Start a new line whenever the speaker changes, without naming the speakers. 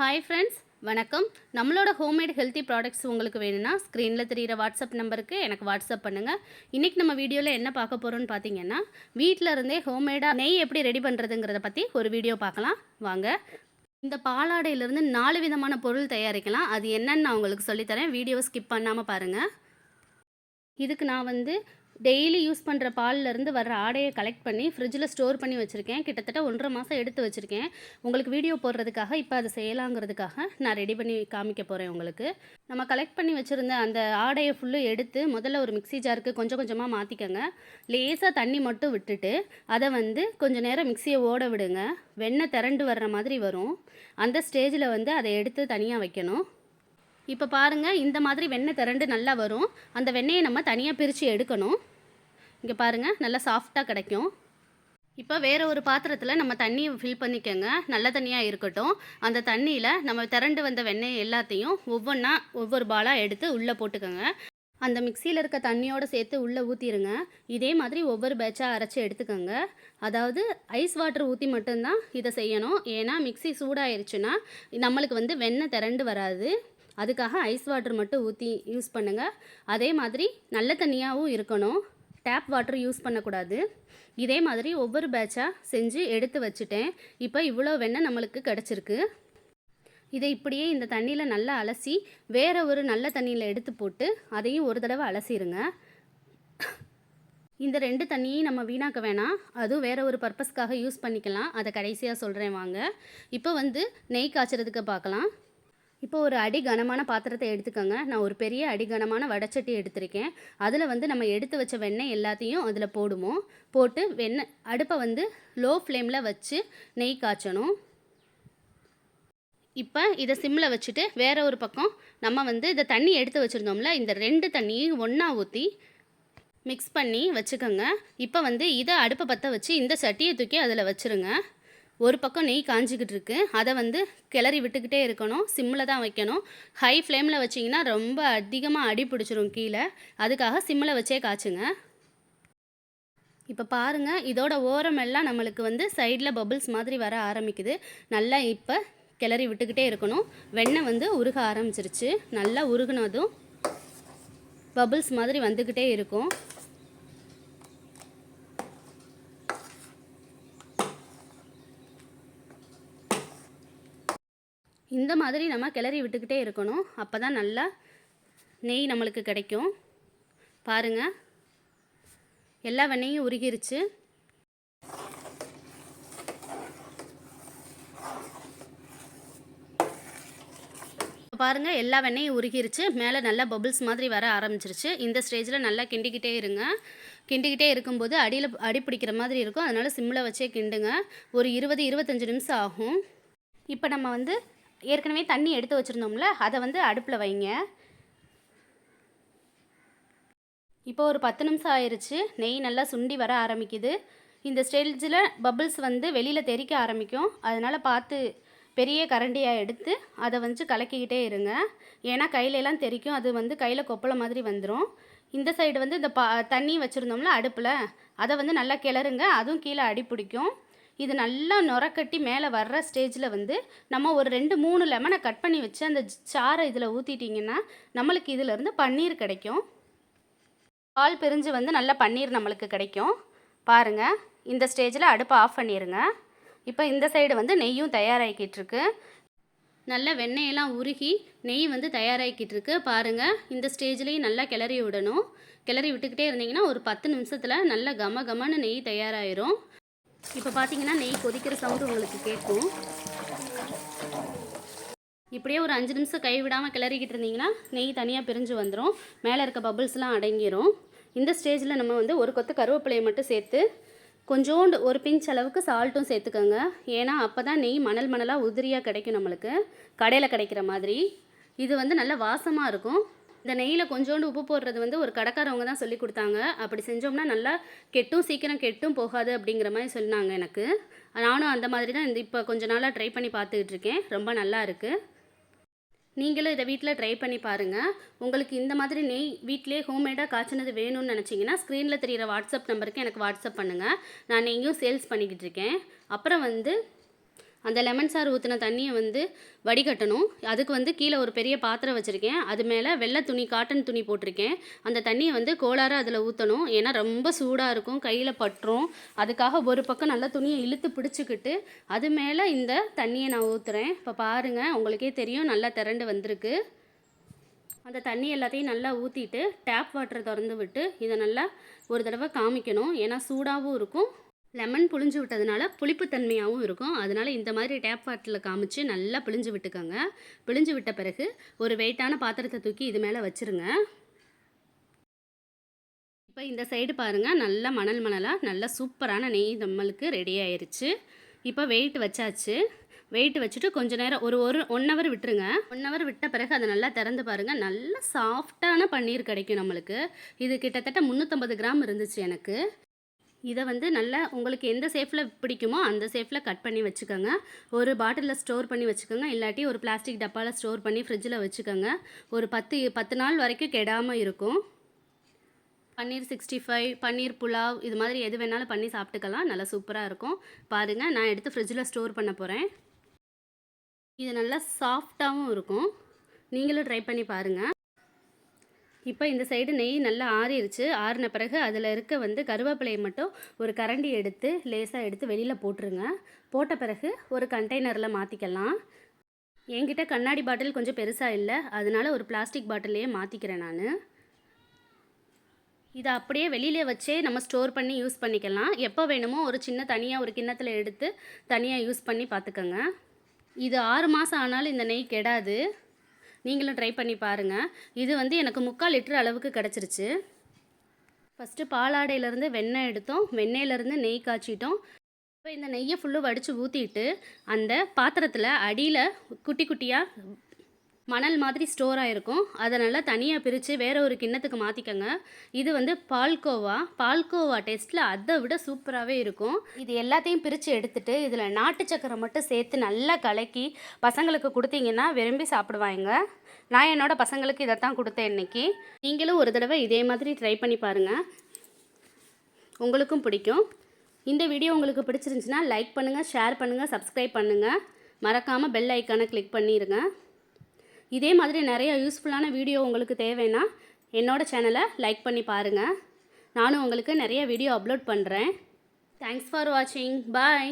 Hi friends வணக்கம். நம்மளோட homemade healthy products உங்களுக்கு வேணும்னா ஸ்க்ரீனில் தெரிகிற வாட்ஸ்அப் நம்பருக்கு எனக்கு வாட்ஸ்அப் பண்ணுங்கள் இன்றைக்கி நம்ம வீடியோவில் என்ன பார்க்க போகிறோம்னு பார்த்தீங்கன்னா வீட்டில் இருந்தே ஹோம்மேடாக நெய் எப்படி ரெடி பண்ணுறதுங்கிறத பற்றி ஒரு வீடியோ பார்க்கலாம். வாங்க. இந்த பாலாடையிலேருந்து நாலு விதமான பொருள் தயாரிக்கலாம். அது என்னன்னு நான் உங்களுக்கு சொல்லித்தரேன். வீடியோவை ஸ்கிப் பண்ணாமல் பாருங்கள் இதுக்கு நான் வந்து டெய்லி யூஸ் பண்ணுற பால்லேருந்து வர்ற ஆடையை கலெக்ட் பண்ணி ஃப்ரிட்ஜில் ஸ்டோர் பண்ணி வச்சுருக்கேன். கிட்டத்தட்ட ஒன்றரை மாதம் எடுத்து வச்சுருக்கேன். உங்களுக்கு வீடியோ போடுறதுக்காக இப்போ அதை செய்யலாங்கிறதுக்காக நான் ரெடி பண்ணி காமிக்க போகிறேன் உங்களுக்கு. நம்ம கலெக்ட் பண்ணி வச்சுருந்த அந்த ஆடையை ஃபுல்லும் எடுத்து முதல்ல ஒரு மிக்ஸி ஜாருக்கு கொஞ்சம் கொஞ்சமாக மாற்றிக்கோங்க லேசாக தண்ணி மட்டும் விட்டுட்டு அதை வந்து கொஞ்சம் நேரம் மிக்சியை ஓட விடுங்க. வெண்ணெய் திரண்டு வர்ற மாதிரி வரும். அந்த ஸ்டேஜில் வந்து அதை எடுத்து தனியாக வைக்கணும். இப்போ பாருங்கள் இந்த மாதிரி வெண்ணெய் திரண்டு நல்லா வரும். அந்த வெண்ணெயை நம்ம தனியாக பிரித்து எடுக்கணும். இங்கே பாருங்கள் நல்லா சாஃப்டாக கிடைக்கும். இப்போ வேறு ஒரு பாத்திரத்தில் நம்ம தண்ணியை ஃபில் பண்ணிக்கோங்க. நல்ல தண்ணியாக இருக்கட்டும். அந்த தண்ணியில் நம்ம திரண்டு வந்த வெண்ணெய் எல்லாத்தையும் ஒவ்வொன்றா ஒவ்வொரு பாலாக எடுத்து உள்ளே போட்டுக்கோங்க. அந்த மிக்சியில் இருக்க தண்ணியோடு சேர்த்து உள்ளே ஊற்றிடுங்க இதே மாதிரி ஒவ்வொரு பேட்சாக அரைச்சி எடுத்துக்கோங்க. அதாவது ஐஸ் வாட்டர் ஊற்றி மட்டும்தான் இதை செய்யணும். ஏன்னா மிக்சி சூடாயிருச்சுன்னா நம்மளுக்கு வந்து வெண்ணெய் திரண்டு வராது. அதுக்காக ஐஸ் வாட்டர் மட்டும் ஊற்றி யூஸ் பண்ணுங்கள் அதே மாதிரி நல்ல தண்ணியாகவும் இருக்கணும். டேப் வாட்டர் யூஸ் பண்ணக்கூடாது. இதே மாதிரி ஒவ்வொரு பேட்சாக செஞ்சு எடுத்து வச்சுட்டேன். இப்போ இவ்வளோ வெண்ணெய் நம்மளுக்கு கிடச்சிருக்கு. இதை இப்படியே இந்த தண்ணியில் நல்லா அலசி வேறு ஒரு நல்ல தண்ணியில் எடுத்து போட்டு அதையும் ஒரு தடவை அலசிடுங்க இந்த ரெண்டு தண்ணியையும் நம்ம வீணாக்க வேணாம். அதுவும் வேறு ஒரு பர்பஸ்க்காக யூஸ் பண்ணிக்கலாம். அதை கடைசியாக சொல்கிறேன் வாங்க. இப்போ வந்து நெய் காய்ச்சறதுக்கு பார்க்கலாம். இப்போ ஒரு அடி கனமான பாத்திரத்தை எடுத்துக்கோங்க. நான் ஒரு பெரிய அடி கனமான வடச்சட்டி எடுத்திருக்கேன். அதில் வந்து நம்ம எடுத்து வச்ச வெண்ணெய் எல்லாத்தையும் அதில் போடுவோம். போட்டு வெண்ணெய் அடுப்பை வந்து லோ ஃப்ளேமில் வச்சு நெய் காய்ச்சணும். இப்போ இதை சிம்மில் வச்சுட்டு வேற ஒரு பக்கம் நம்ம வந்து இந்த தண்ணி எடுத்து வச்சுருந்தோம்ல இந்த ரெண்டு தண்ணியும் ஒன்றா ஊற்றி மிக்ஸ் பண்ணி வச்சுக்கோங்க. இப்போ வந்து இதை அடுப்பை பற்ற வச்சு இந்த சட்டியை தூக்கி அதில் வச்சுருங்க. ஒரு பக்கம் நெய் காஞ்சிக்கிட்டு இருக்கு அதை வந்து கிளறி விட்டுக்கிட்டே இருக்கணும். சிம்மில் தான் வைக்கணும். ஹை ஃப்ளேமில் வச்சிங்கன்னா ரொம்ப அதிகமாக அடி பிடிச்சிரும் கீழே. அதுக்காக சிம்மில் வச்சே காய்ச்சுங்க. இப்போ பாருங்கள் இதோட ஓரமெல்லாம் நம்மளுக்கு வந்து சைடில் பபுள்ஸ் மாதிரி வர ஆரம்பிக்குது. நல்லா இப்போ கிளறி விட்டுக்கிட்டே இருக்கணும். வெண்ணெய் வந்து உருக ஆரம்பிச்சிருச்சு. நல்லா உருகுனதும் பபுள்ஸ் மாதிரி வந்துக்கிட்டே இருக்கும். இந்த மாதிரி நம்ம கிளறி விட்டுக்கிட்டே இருக்கணும். அப்போ தான் நல்லா நெய் நம்மளுக்கு கிடைக்கும். பாருங்கள் எல்லா வெண்ணையும் உருகிருச்சு. பாருங்கள் எல்லா வெண்ணெயும் உருகிருச்சு. மேலே நல்லா பபுள்ஸ் மாதிரி வர ஆரம்பிச்சிருச்சு. இந்த ஸ்டேஜில் நல்லா கிண்டிக்கிட்டே இருங்க. கிண்டிக்கிட்டே இருக்கும்போது அடியில் அடி பிடிக்கிற மாதிரி இருக்கும். அதனால் சிம்மில் வச்சே கிண்டுங்க. ஒரு இருபது இருபத்தஞ்சி நிமிஷம் ஆகும். இப்போ நம்ம வந்து ஏற்கனவே தண்ணி எடுத்து வச்சுருந்தோம்ல அதை வந்து அடுப்பில் வைங்க. இப்போ ஒரு பத்து நிமிஷம் ஆயிடுச்சு நெய் நல்லா சுண்டி வர ஆரம்பிக்குது. இந்த ஸ்டேஜில் பபிள்ஸ் வந்து வெளியில் தெறிக்க ஆரம்பிக்கும். அதனால் பார்த்து பெரிய கரண்டியாக எடுத்து அதை வந்து கலக்கிக்கிட்டே இருங்க. ஏன்னா கையிலலாம் தெரிக்கும் அது வந்து கையில் கொப்பளை மாதிரி வந்துடும் இந்த சைடு வந்து இந்த பா தண்ணி வச்சுருந்தோம்ல அடுப்பில் அதை வந்து நல்லா கிளறுங்க அதுவும் கீழே அடி பிடிக்கும். இது நல்லா நுரக்கட்டி மேலே வர்ற ஸ்டேஜில் வந்து நம்ம ஒரு ரெண்டு மூணு லெமனை கட் பண்ணி வச்சு அந்த சாரை இதில் ஊற்றிட்டிங்கன்னா நம்மளுக்கு இதிலேருந்து பன்னீர் கிடைக்கும். பால் பிரிஞ்சு வந்து நல்லா பன்னீர் நம்மளுக்கு கிடைக்கும். பாருங்கள் இந்த ஸ்டேஜில் அடுப்பை ஆஃப் பண்ணிடுங்க இப்போ இந்த சைடு வந்து நெய்யும் தயாராகிக்கிட்டுருக்கு நல்ல வெண்ணெயெல்லாம் உருகி நெய் வந்து தயாராகிக்கிட்டு இருக்கு. பாருங்கள் இந்த ஸ்டேஜ்லேயும் நல்லா கிளறி விடணும். கிளறி விட்டுக்கிட்டே இருந்தீங்கன்னா ஒரு பத்து நிமிஷத்தில் நல்ல கம கமன்னு நெய் தயாராகிரும் இப்போ பார்த்தீங்கன்னா நெய் கொதிக்கிற சவுண்டு உங்களுக்கு கேட்கும். இப்படியே ஒரு அஞ்சு நிமிஷம் கை விடாமல் கிளறிக்கிட்டு இருந்தீங்கன்னா நெய் தனியாக பிரிஞ்சு வந்துடும் மேலே இருக்க பபுள்ஸ்லாம் அடங்கிரும். இந்த ஸ்டேஜில் நம்ம வந்து ஒரு கொத்து கருவேப்பிலையை மட்டும் சேர்த்து கொஞ்சோண்டு ஒரு பிஞ்ச் அளவுக்கு சால்ட்டும் சேர்த்துக்கோங்க. ஏன்னா அப்போ தான் நெய் மணல் மணலாக உதிரியாக கிடைக்கும் நம்மளுக்கு. கடையில் கிடைக்கிற மாதிரி. இது வந்து நல்ல வாசமாக இருக்கும். இந்த நெய்யில் கொஞ்சோண்டு உப்பு போடுறது வந்து ஒரு கடைக்காரவங்க தான் சொல்லி கொடுத்தாங்க. அப்படி செஞ்சோம்னா நல்லா கெட்டும் சீக்கிரம் கெட்டும் போகாது அப்படிங்கிற மாதிரி சொன்னாங்க எனக்கு. நானும் அந்த மாதிரி தான் இந்த இப்போ கொஞ்ச நாளாக ட்ரை பண்ணி பார்த்துக்கிட்டு இருக்கேன். ரொம்ப நல்லா இருக்குது நீங்களும் இதை வீட்டில் ட்ரை பண்ணி பாருங்கள் உங்களுக்கு இந்த மாதிரி நெய் வீட்டிலே ஹோம்மேடாக காய்ச்சினது வேணும்னு நினச்சிங்கன்னா ஸ்க்ரீனில் தெரிகிற வாட்ஸ்அப் நம்பருக்கு எனக்கு வாட்ஸ்அப் பண்ணுங்கள் நான் நெய்யும் சேல்ஸ் பண்ணிக்கிட்டு இருக்கேன். அப்புறம் வந்து அந்த லெமன் சாறு ஊற்றின தண்ணியை வந்து வடிகட்டணும். அதுக்கு வந்து கீழே ஒரு பெரிய பாத்திரம் வச்சுருக்கேன். அது மேலே வெள்ளை துணி காட்டன் துணி போட்டிருக்கேன். அந்த தண்ணியை வந்து கோளாறு அதில் ஊற்றணும் ஏன்னா ரொம்ப சூடாக இருக்கும் கையில் பட்டுரும் அதுக்காக ஒரு பக்கம் நல்லா துணியை இழுத்து பிடிச்சிக்கிட்டு அது மேலே இந்த தண்ணியை நான் ஊற்றுறேன் இப்போ பாருங்கள் உங்களுக்கே தெரியும் நல்லா திரண்டு வந்திருக்கு. அந்த தண்ணி எல்லாத்தையும் நல்லா ஊற்றிட்டு டேப் வாட்டரை திறந்து விட்டு இதை நல்லா ஒரு தடவை காமிக்கணும். ஏன்னா சூடாகவும் இருக்கும் லெமன் புழிஞ்சு விட்டதுனால புளிப்புத்தன்மையாகவும் இருக்கும். அதனால இந்த மாதிரி டேப் வாட்டரில் காமிச்சு நல்லா பிழிஞ்சு விட்டுக்கோங்க. பிழிஞ்சு விட்ட பிறகு ஒரு வெயிட்டான பாத்திரத்தை தூக்கி இது மேலே வச்சுருங்க. இப்போ இந்த சைடு பாருங்கள் நல்லா மணல் மணலாக நல்லா சூப்பரான நெய் நம்மளுக்கு ரெடி ஆயிடுச்சு இப்போ வெயிட் வச்சாச்சு. வெயிட் வச்சுட்டு கொஞ்சம் நேரம் ஒரு ஒரு ஒன் ஹவர் விட்டுருங்க. ஒன் ஹவர் விட்ட பிறகு அதை நல்லா திறந்து பாருங்கள் நல்லா சாஃப்டான பன்னீர் கிடைக்கும் நம்மளுக்கு. இது கிட்டத்தட்ட முந்நூற்றம்பது கிராம் இருந்துச்சு எனக்கு. இதை வந்து நல்லா உங்களுக்கு எந்த சேஃபில் பிடிக்குமோ அந்த சேஃபில் கட் பண்ணி வச்சுக்கோங்க. ஒரு பாட்டிலில் ஸ்டோர் பண்ணி வச்சுக்கோங்க. இல்லாட்டி ஒரு பிளாஸ்டிக் டப்பாவில் ஸ்டோர் பண்ணி ஃப்ரிட்ஜில் வச்சுக்கோங்க. ஒரு பத்து பத்து நாள் வரைக்கும் கெடாமல் இருக்கும். பன்னீர் சிக்ஸ்டி ஃபைவ் பன்னீர் புலாவ் இது மாதிரி எது வேணாலும் பண்ணி சாப்பிட்டுக்கலாம். நல்லா சூப்பராக இருக்கும். பாருங்கள் நான் எடுத்து ஃப்ரிட்ஜில் ஸ்டோர் பண்ண போகிறேன் இது நல்லா சாஃப்டாகவும் இருக்கும். நீங்களும் ட்ரை பண்ணி பாருங்கள் இப்போ இந்த சைடு நெய் நல்லா ஆறிடுச்சு ஆறின பிறகு அதில் இருக்க வந்து கருவேப்பிலையை மட்டும் ஒரு கரண்டி எடுத்து லேசாக எடுத்து வெளியில் போட்டுருங்க. போட்ட பிறகு ஒரு கண்டெய்னரில் மாற்றிக்கலாம் என்கிட்ட கண்ணாடி பாட்டில் கொஞ்சம் பெருசாக இல்லை. அதனால ஒரு பிளாஸ்டிக் பாட்டிலையே மாற்றிக்கிறேன் நான். இதை அப்படியே வெளியிலே வச்சே நம்ம ஸ்டோர் பண்ணி யூஸ் பண்ணிக்கலாம். எப்போ வேணுமோ ஒரு சின்ன தனியாக ஒரு கிண்ணத்தில் எடுத்து தனியாக யூஸ் பண்ணி பார்த்துக்கோங்க இது ஆறு மாதம் ஆனாலும் இந்த நெய் கெடாது. நீங்களும் ட்ரை பண்ணி பாருங்கள் இது வந்து எனக்கு முக்கால் லிட்டர் அளவுக்கு கிடச்சிருச்சு. ஃபஸ்ட்டு பாலாடையிலேருந்து வெண்ணெய் எடுத்தோம். வெண்ணெயிலேருந்து நெய் காய்ச்சிட்டோம். இப்போ இந்த நெய்யை ஃபுல்லும் வடித்து ஊற்றிட்டு அந்த பாத்திரத்தில் அடியில் குட்டி குட்டியாக மணல் மாதிரி ஸ்டோர் ஆகிருக்கும் அதை நல்லா தனியாக பிரித்து வேறு ஒரு கிண்ணத்துக்கு மாற்றிக்கங்க இது வந்து பால்கோவா. பால்கோவா டேஸ்ட்டில் அதை விட சூப்பராகவே இருக்கும். இது எல்லாத்தையும் பிரித்து எடுத்துகிட்டு இதில் நாட்டு சக்கரை மட்டும் சேர்த்து நல்லா கலக்கி பசங்களுக்கு கொடுத்தீங்கன்னா விரும்பி சாப்பிடுவாங்க. நான் என்னோட பசங்களுக்கு இதைத்தான் கொடுத்தேன் இன்னைக்கு. நீங்களும் ஒரு தடவை இதே மாதிரி ட்ரை பண்ணி பாருங்கள் உங்களுக்கும் பிடிக்கும். இந்த வீடியோ உங்களுக்கு பிடிச்சிருந்துச்சுன்னா லைக் பண்ணுங்கள் ஷேர் பண்ணுங்கள் சப்ஸ்கிரைப் பண்ணுங்கள் மறக்காமல் பெல் ஐக்கானை கிளிக் பண்ணிடுங்க இதே மாதிரி நிறைய யூஸ்ஃபுல்லான வீடியோ உங்களுக்கு தேவைன்னா என்னோடய சேனலை லைக் பண்ணி பாருங்கள் நானும் உங்களுக்கு நிறைய வீடியோ அப்லோட் பண்ணுறேன் தேங்க்ஸ் ஃபார் வாட்சிங் பாய்